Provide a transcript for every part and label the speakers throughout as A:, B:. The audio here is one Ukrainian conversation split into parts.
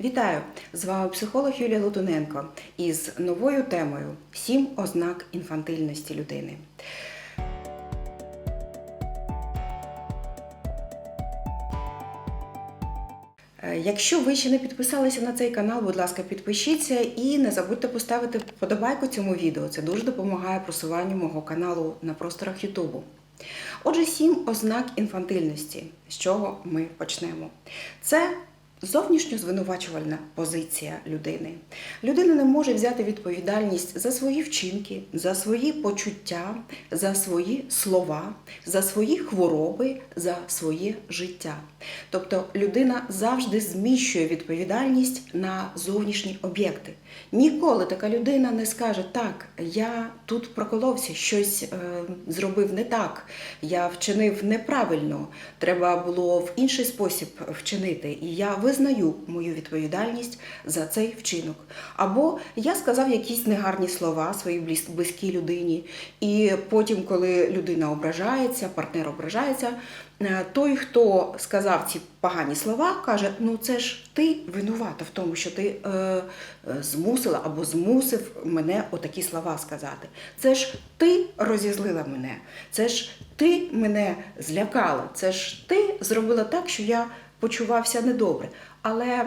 A: Вітаю! З вами психолог Юлія Лутуненко із новою темою Сім ознак інфантильності людини. Е, Якщо ви ще не підписалися на цей канал, будь ласка, підпишіться і не забудьте поставити вподобайку цьому відео. Це дуже допомагає просуванню мого каналу на просторах Ютубу. Отже, сім ознак інфантильності. З чого ми почнемо? Це зовнішньо звинувачувальна позиція людини. Людина не може взяти відповідальність за свої вчинки, за свої почуття, за свої слова, за свої хвороби, за своє життя. Тобто людина завжди зміщує відповідальність на зовнішні об'єкти. Ніколи така людина не скаже: так, я тут проколовся, щось е, зробив не так, я вчинив неправильно, треба було в інший спосіб вчинити, і я визнаю мою відповідальність за цей вчинок. Або я сказав якісь негарні слова своїй близькій людині, і потім, коли людина ображається, партнер ображається, е, той, хто сказав ці погані слова, каже: ну це ж ти винувата в тому, що ти е, е, змусила або змусив мене отакі слова сказати. Це ж ти розізлила мене, це ж ти мене злякала, це ж ти зробила так, що я почувався недобре. Але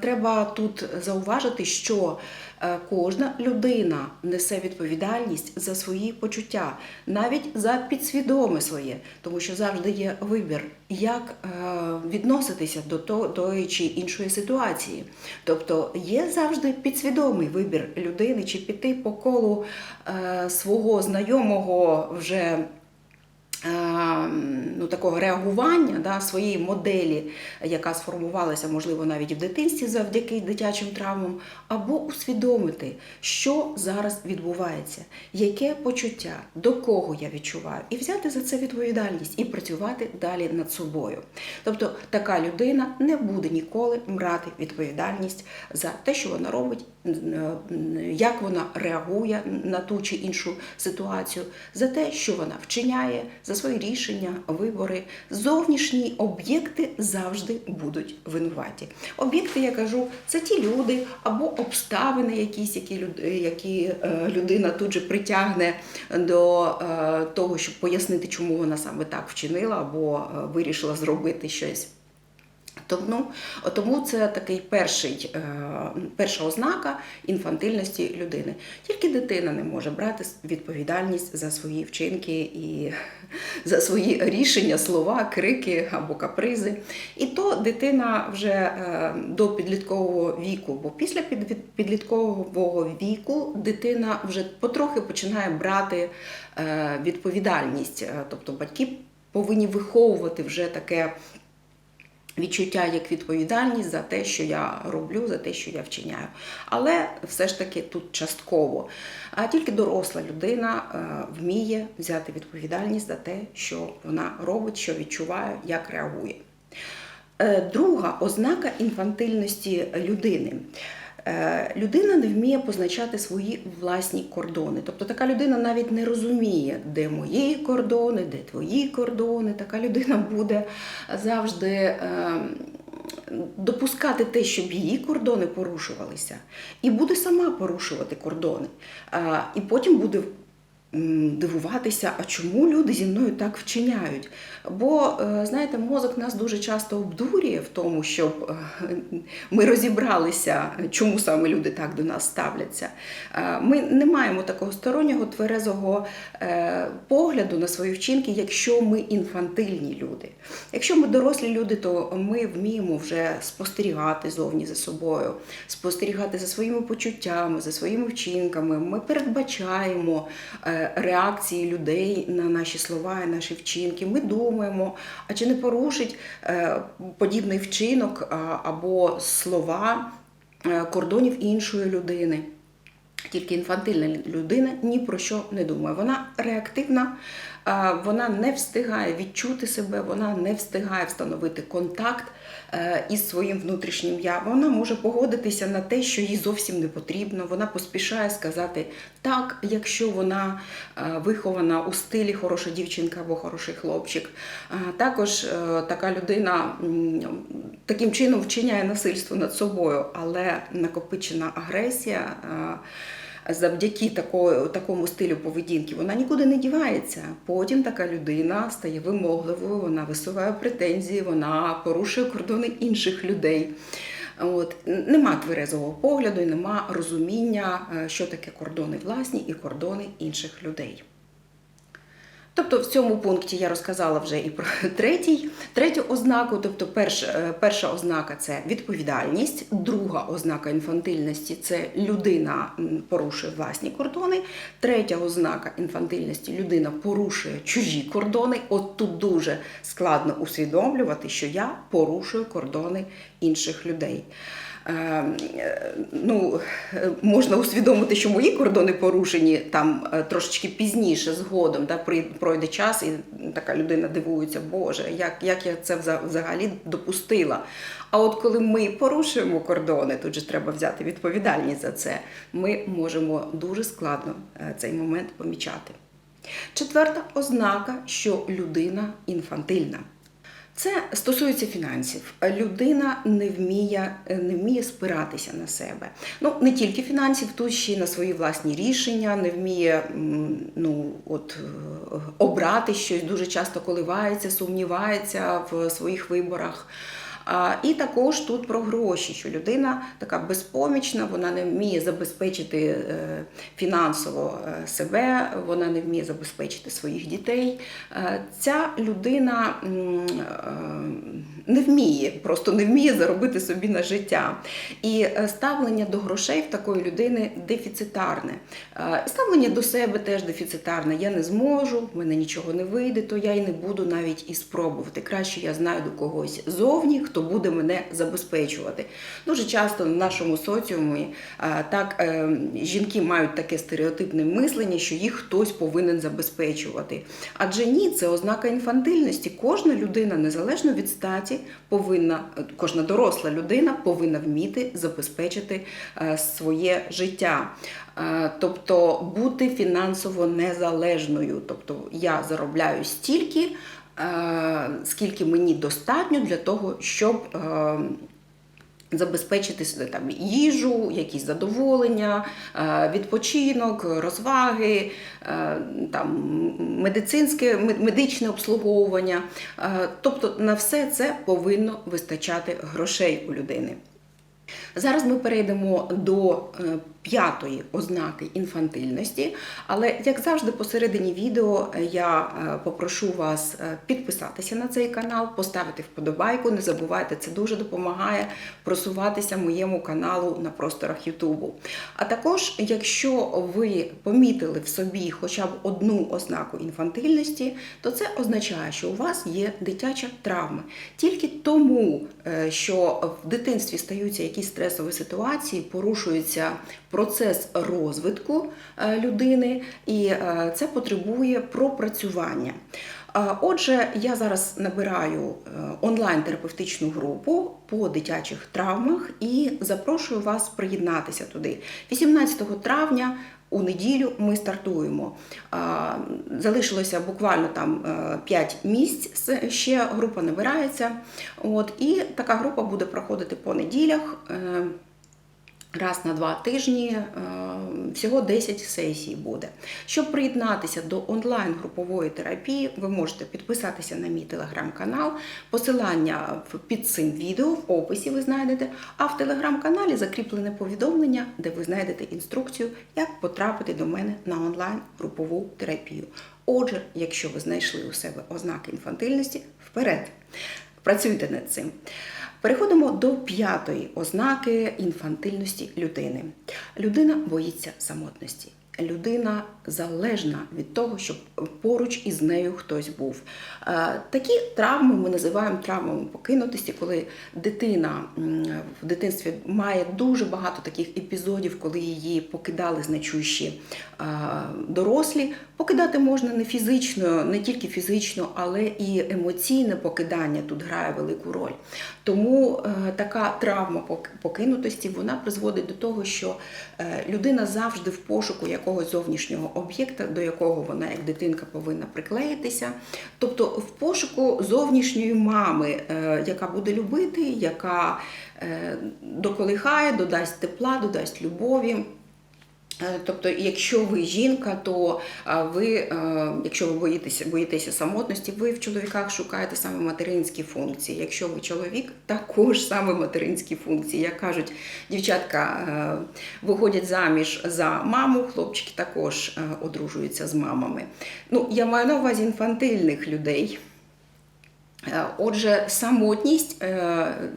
A: треба тут зауважити, що е, кожна людина несе відповідальність за свої почуття, навіть за підсвідоме своє, тому що завжди є вибір, як е, відноситися до тої чи іншої ситуації. Тобто є завжди підсвідомий вибір людини, чи піти по колу е, свого знайомого вже ну, такого реагування да, своєї моделі, яка сформувалася, можливо, навіть в дитинстві завдяки дитячим травмам, або усвідомити, що зараз відбувається, яке почуття, до кого я відчуваю, і взяти за це відповідальність і працювати далі над собою. Тобто така людина не буде ніколи брати відповідальність за те, що вона робить, як вона реагує на ту чи іншу ситуацію, за те, що вона вчиняє, за свої рішення, вибори. Зовнішні об'єкти завжди будуть винуваті. Об'єкти, я кажу, це ті люди або обставини, якісь, які, е, людина тут же притягне до е, того, щоб пояснити, чому вона саме так вчинила або е, вирішила зробити щось. Тому, це такий перший, е, перша ознака інфантильності людини. Тільки дитина не може брати відповідальність за свої вчинки і за свої рішення, слова, крики або капризи. І то дитина вже е, до підліткового віку, бо після підліткового віку дитина вже потрохи починає брати е, відповідальність. Тобто батьки повинні виховувати вже таке відчуття як відповідальність за те, що я роблю, за те, що я вчиняю. Але все ж таки тут частково. А тільки доросла людина е, вміє взяти відповідальність за те, що вона робить, що відчуває, як реагує. Е, Друга ознака інфантильності людини. Е, Людина не вміє позначати свої власні кордони. Тобто така людина навіть не розуміє, де мої кордони, де твої кордони. Така людина буде завжди е, допускати те, щоб її кордони порушувалися, і буде сама порушувати кордони. Е, І потім буде дивуватися, а чому люди зі мною так вчиняють. Бо, е, знаєте, мозок нас дуже часто обдурює в тому, щоб е, ми розібралися, чому саме люди так до нас ставляться. Е, Ми не маємо такого стороннього тверезого погляду на свої вчинки, якщо ми інфантильні люди. Якщо ми дорослі люди, то ми вміємо вже спостерігати зовні за собою, спостерігати за своїми почуттями, за своїми вчинками. Ми передбачаємо реакції людей на наші слова і наші вчинки. Ми думаємо, а чи не порушить е, подібний вчинок або слова е, кордонів іншої людини. Тільки інфантильна людина ні про що не думає. Вона реактивна, вона не встигає відчути себе, вона не встигає встановити контакт е, із своїм внутрішнім я. Вона може погодитися на те, що їй зовсім не потрібно. Вона поспішає сказати так, якщо вона е, вихована у стилі хороша дівчинка або хороший хлопчик. Також е, така людина таким чином вчиняє насильство над собою, але накопичена агресія. Завдяки такої, такому стилю поведінки вона нікуди не дівається. Потім така людина стає вимогливою, вона висуває претензії, вона порушує кордони інших людей. От нема тверезого погляду нема розуміння, е, що таке кордони власні і кордони інших людей. Тобто в цьому пункті я розказала вже і про третій, третю ознаку. Тобто, перш, е, перша ознака це відповідальність, друга ознака інфантильності це людина порушує власні кордони. Третя ознака інфантильності людина порушує чужі кордони. От тут дуже складно усвідомлювати, що я порушую кордони інших людей. Е, ну, можна усвідомити, що мої кордони порушені там е, трошечки пізніше, згодом, да, пройде час, і така людина дивується, Боже, як, як я це взагалі допустила. А от коли ми порушуємо кордони, тут же треба взяти відповідальність за це, ми можемо дуже складно е, цей момент помічати. Четверта ознака, що людина інфантильна. Це стосується фінансів. Людина не вміє, не вміє спиратися на себе. Ну не тільки фінансів, тут ще й на свої власні рішення, не вміє ну, от, е, обрати щось, дуже часто коливається, сумнівається в своїх виборах. І також тут про гроші, що людина така безпомічна, вона не вміє забезпечити е, фінансово е, себе, вона не вміє забезпечити своїх дітей. Е, Ця людина не вміє, просто не вміє заробити собі на життя. І ставлення до грошей в такої людини дефіцитарне. Ставлення до себе теж дефіцитарне. Я не зможу, в мене нічого не вийде, то я і не буду навіть і спробувати. Краще я знайду когось зовні, хто буде мене забезпечувати. Дуже часто в нашому соціумі е, так е, жінки мають таке стереотипне мислення, що їх хтось повинен забезпечувати. Адже ні, це ознака інфантильності. Кожна людина, незалежно від статі, повинна, кожна доросла людина повинна вміти забезпечити е, своє життя. Е, Тобто бути фінансово незалежною. Тобто я заробляю стільки, е, скільки мені достатньо для того, щоб е, забезпечити там їжу, якісь задоволення, е, відпочинок, розваги, е, там медицинське медичне обслуговування. Е, Тобто на все це повинно вистачати грошей у людини. Зараз ми перейдемо до е, п'ятої ознаки інфантильності, але як завжди, посередині відео е, я е, попрошу вас підписатися на цей канал, поставити вподобайку. Не забувайте, це дуже допомагає просуватися моєму каналу на просторах Ютубу. А також, якщо ви помітили в собі хоча б одну ознаку інфантильності, то це означає, що у вас є дитяча травма. Тільки тому, що в дитинстві стаються якісь стресові ситуації, порушується процес розвитку е, людини, і е, це потребує пропрацювання. Отже, я зараз набираю е, онлайн-терапевтичну групу по дитячих травмах і запрошую вас приєднатися туди. 18 травня у неділю ми стартуємо. Залишилося буквально там 5 місць. Ще група набирається. От, і така група буде проходити по неділях. Раз на два тижні е, всього 10 сесій буде. Щоб приєднатися до онлайн-групової терапії, ви можете підписатися на мій телеграм-канал. Посилання під цим відео в описі ви знайдете, а в телеграм-каналі закріплене повідомлення, де ви знайдете інструкцію, як потрапити до мене на онлайн-групову терапію. Отже, якщо ви знайшли у себе ознаки інфантильності, вперед! Працюйте над цим. Переходимо до п'ятої ознаки інфантильності людини. Людина боїться самотності. людина залежна від того, щоб поруч із нею хтось був. Е, Такі травми ми називаємо травмами покинутості, коли дитина в дитинстві має дуже багато таких епізодів, коли її покидали значущі е, дорослі. Покидати можна не фізично, не тільки фізично, але і емоційне покидання тут грає велику роль. Тому е, така травма пок- покинутості вона призводить до того, що е, людина завжди в пошуку якогось зовнішнього об'єкта, до якого вона як дитинка повинна приклеїтися. Тобто в пошуку зовнішньої мами, е, яка буде любити, яка доколихає, додасть тепла, додасть любові. Е, Тобто, якщо ви жінка, то ви, е, якщо ви боїтеся, боїтеся самотності, ви в чоловіках шукаєте саме материнські функції. Якщо ви чоловік, також саме материнські функції. Як кажуть, дівчатка е, виходять заміж за маму, хлопчики також одружуються з мамами. Ну, я маю на увазі інфантильних людей. Отже, самотність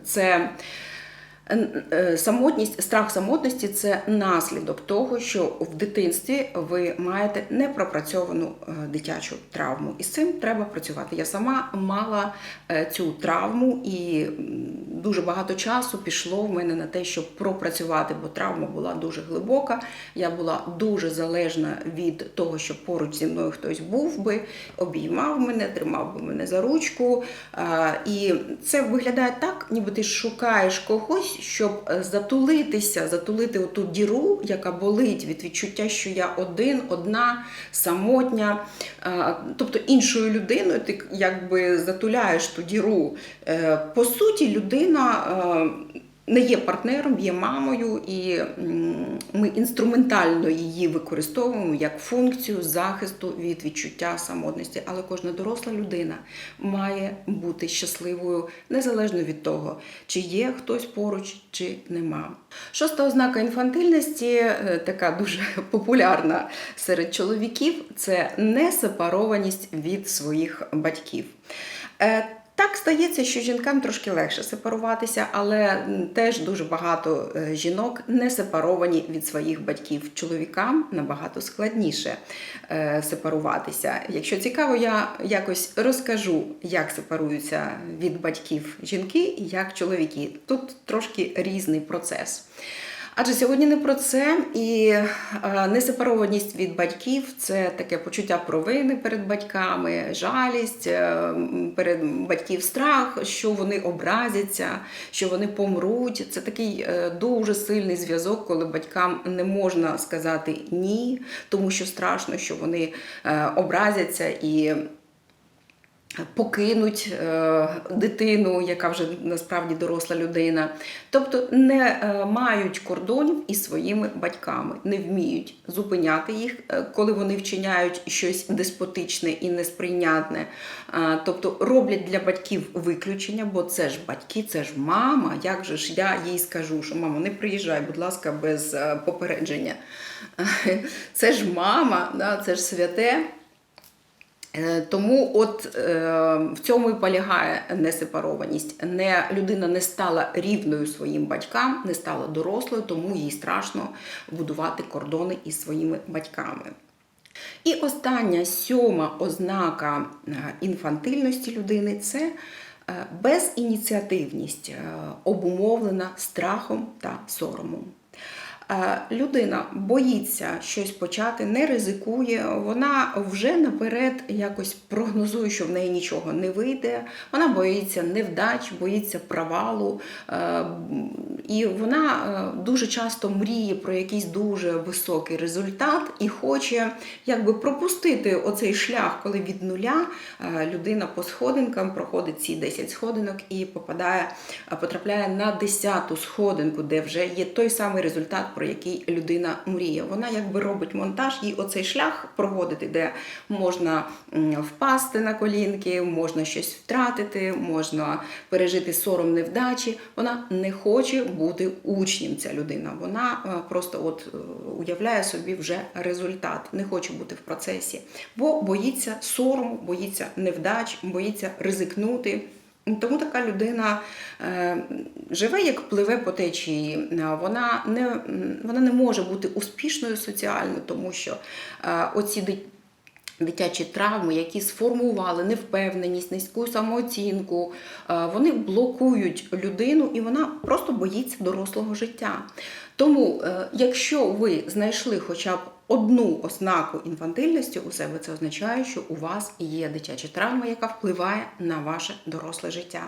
A: це самотність, страх самотності це наслідок того, що в дитинстві ви маєте непропрацьовану е, дитячу травму. І з цим треба працювати. Я сама мала е, цю травму, і дуже багато часу пішло в мене на те, щоб пропрацювати, бо травма була дуже глибока. Я була дуже залежна від того, щоб поруч зі мною хтось був би, обіймав мене, тримав би мене за ручку. І це виглядає так, ніби ти шукаєш когось, щоб е, затулитися, затулити оту діру, яка болить від відчуття, що я один, одна, самотня. Тобто іншою людиною ти якби затуляєш ту діру. Е, По суті, людина. Е, не є партнером, є мамою, і ми інструментально її використовуємо як функцію захисту від відчуття самотності. Але кожна доросла людина має бути щасливою незалежно від того, чи є хтось поруч, чи нема. Шоста ознака інфантильності, е, така дуже популярна серед чоловіків, це несепарованість від своїх батьків. Так стається, що жінкам трошки легше сепаруватися, але теж дуже багато е, жінок не сепаровані від своїх батьків. Чоловікам набагато складніше е, сепаруватися. Якщо цікаво, я якось розкажу, як сепаруються від батьків жінки і як чоловіки. Тут трошки різний процес. Адже сьогодні не про це, і е, несепарованість від батьків це таке почуття провини перед батьками, жалість е, перед батьків страх, що вони образяться, що вони помруть. Це такий е, дуже сильний зв'язок, коли батькам не можна сказати ні, тому що страшно, що вони образяться і покинуть е, дитину, яка вже насправді доросла людина. Тобто не е, мають кордонів із своїми батьками, не вміють зупиняти їх, е, коли вони вчиняють щось деспотичне і несприйнятне. Тобто роблять для батьків виключення, бо це ж батьки, це ж мама. Як же ж я їй скажу, що мамо, не приїжджай, будь ласка, без попередження. Це ж мама, це ж святе. Е, Тому от е, в цьому і полягає несепарованість. Не, людина не стала рівною своїм батькам, не стала дорослою, тому їй страшно будувати кордони із своїми батьками. І остання сьома ознака е, інфантильності людини це безініціативність, обумовлена страхом та соромом. Е, Людина боїться щось почати, не ризикує, вона вже наперед якось прогнозує, що в неї нічого не вийде. Вона боїться невдач, боїться провалу. е, І вона е, дуже часто мріє про якийсь дуже високий результат і хоче якби пропустити оцей шлях, коли від нуля людина по сходинкам проходить ці 10 сходинок і попадає, потрапляє на 10 сходинку, де вже є той самий результат, про який людина мріє. Вона якби робить монтаж, і оцей шлях проводити, де можна впасти на колінки, можна щось втратити, можна пережити сором невдачі. Вона не хоче бути учнем. Ця людина. Вона е, просто от е, уявляє собі вже результат, не хоче бути в процесі, бо боїться сорому, боїться невдач, боїться ризикнути. Тому така людина е, живе як пливе по течії. Вона не, вона не може бути успішною соціально, тому що е, оці дитячі травми, які сформували невпевненість, низьку самооцінку, е, вони блокують людину і вона просто боїться дорослого життя. Тому, якщо ви знайшли хоча б одну ознаку інфантильності у себе, це означає, що у вас є дитяча травма, яка впливає на ваше доросле життя.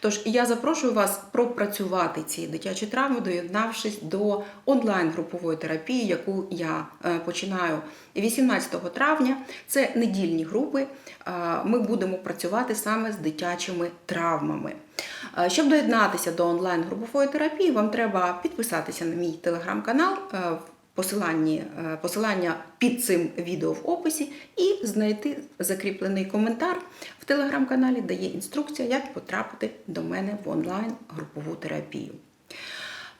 A: Тож я запрошую вас пропрацювати ці дитячі травми, доєднавшись до онлайн-групової терапії, яку я е, починаю 18 травня. Це недільні групи. Е, Ми будемо працювати саме з дитячими травмами. Е, Щоб доєднатися до онлайн-групової терапії, вам треба підписатися на мій телеграм-канал. Посиланні, е, посилання під цим відео в описі і знайти закріплений коментар в телеграм-каналі, де є інструкція, як потрапити до мене в онлайн-групову терапію.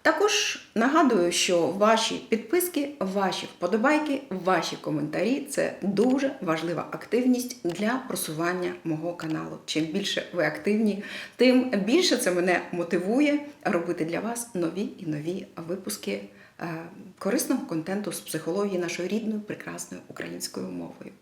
A: Також нагадую, що ваші підписки, ваші вподобайки, ваші коментарі це дуже важлива активність для просування мого каналу. Чим більше ви активні, тим більше це мене мотивує робити для вас нові і нові випуски корисного контенту з психології нашою рідною прекрасною українською мовою.